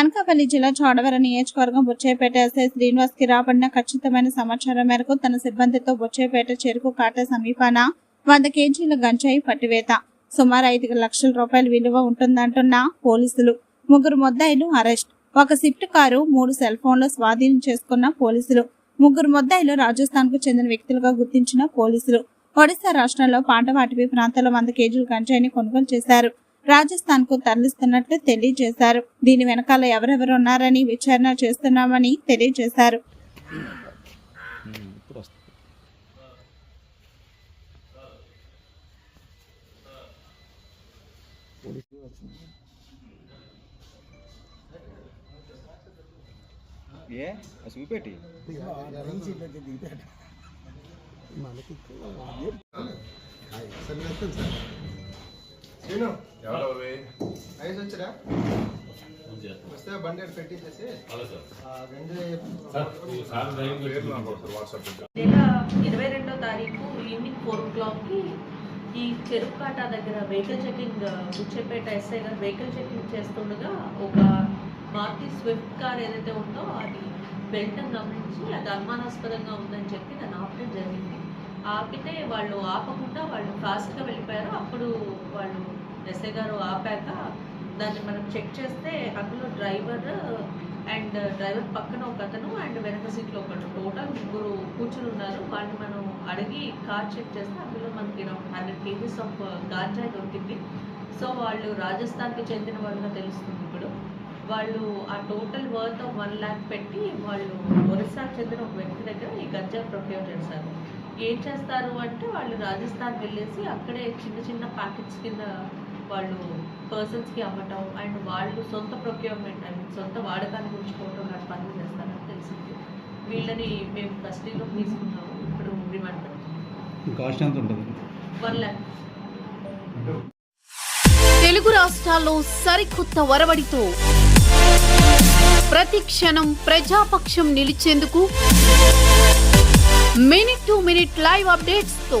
అనకాపల్లి జిల్లా చోడవరం నియోజకవర్గం బుచ్చేపేట ఎస్ఐ శ్రీనివాస్కి రాబడిన ఖచ్చితమైన సమాచారం మేరకు తన సిబ్బందితో బుచ్చేపేట చెరుకు కాట సమీపాన వంద కేజీల గంజాయి పట్టివేత సుమారు ఐదు లక్షల రూపాయల విలువ ఉంటుందంటున్న పోలీసులు. ముగ్గురు ముద్దాయిలు అరెస్ట్. ఒక స్విఫ్ట్ కారు మూడు సెల్ ఫోన్లు స్వాధీనం చేసుకున్న పోలీసులు. ముగ్గురు ముద్దాయిలు రాజస్థాన్కు చెందిన వ్యక్తులుగా గుర్తించిన పోలీసులు. ఒడిశా రాష్ట్రంలో పాండవాటివి ప్రాంతంలో వంద కేజీల గంజాయిని కొనుగోలు చేశారు. రాజస్థాన్కు తరలిస్తున్నట్లు తెలియజేశారు. దీని వెనకాల ఎవరెవరు ఉన్నారని విచారణ చేస్తున్నామని తెలియజేశారు. ఏ? చూపెట్టి. వచ్చరా వస్తే బండి పెట్టించేసి. నెల ఇరవై రెండో తారీఖు ఈవినింగ్ ఫోర్ ఓ క్లాక్కి ఈ చెరుకాట దగ్గర వెహికల్ చెకింగ్ బుచ్చేపేట ఎస్ఐ గారు వెహికల్ చెకింగ్ చేస్తుండగా ఒక మారుతి స్విఫ్ట్ కార్ ఏదైతే ఉందో అది వెళ్ళటం గమనించి అది అనుమానాస్పదంగా ఉందని చెప్పి దాన్ని ఆపడం జరిగింది. ఆపితే వాళ్ళు ఆపకుండా వాళ్ళు ఫాస్ట్గా వెళ్ళిపోయారు. అప్పుడు ఎస్ఐ గారు ఆపాక దాన్ని మనం చెక్ చేస్తే అందులో డ్రైవర్ అండ్ డ్రైవర్ పక్కన ఒక అతను అండ్ వెనక సీట్లో ఒకడు. టోటల్ ముగ్గురు కూర్చుని ఉన్నారు. వాళ్ళని మనం అడిగి కార్ చెక్ చేస్తే అందులో మనకి హండ్రెడ్ కేజీస్ ఆఫ్ గాంజా దొరికింది. సో వాళ్ళు రాజస్థాన్కి చెందిన వాళ్ళుగా తెలుస్తుంది ఇప్పుడు. వాళ్ళు ఆ total worth of one lakh పెట్టి వాళ్ళు ఒరిస్సాకు చెందిన ఒక వ్యక్తి దగ్గర ఈ గంజా ప్రొక్యూర్ చేశారు ఏం చేస్తారు అంటే వాళ్ళు రాజస్థాన్ వెళ్ళేసి అక్కడే చిన్న చిన్న ప్యాకెట్స్ కింద వాళ్ళు పర్సన్స్కి అమ్మటం అండ్ వాళ్ళు సొంత ప్రొక్యూర్మెంట్ ఐ మీన్ సొంత వాడకానికి ఉంచుకోవటం లాంటి పనులు చేస్తారని తెలిసింది. వీళ్ళని మేము కస్టడీలో తీసుకున్నాము ఇప్పుడు రిమాండ్ పెడుతున్నాం. కాస్ట్ ఎంత ఉంటుంది? వన్ ల్యాక్ తెలుగు రాష్ట్రాల్లో సరికొత్త వరవడితో ప్రతి క్షణం ప్రజాపక్షం నిలిచేందుకు మినిట్ టు మినిట్ లైవ్ అప్డేట్స్తో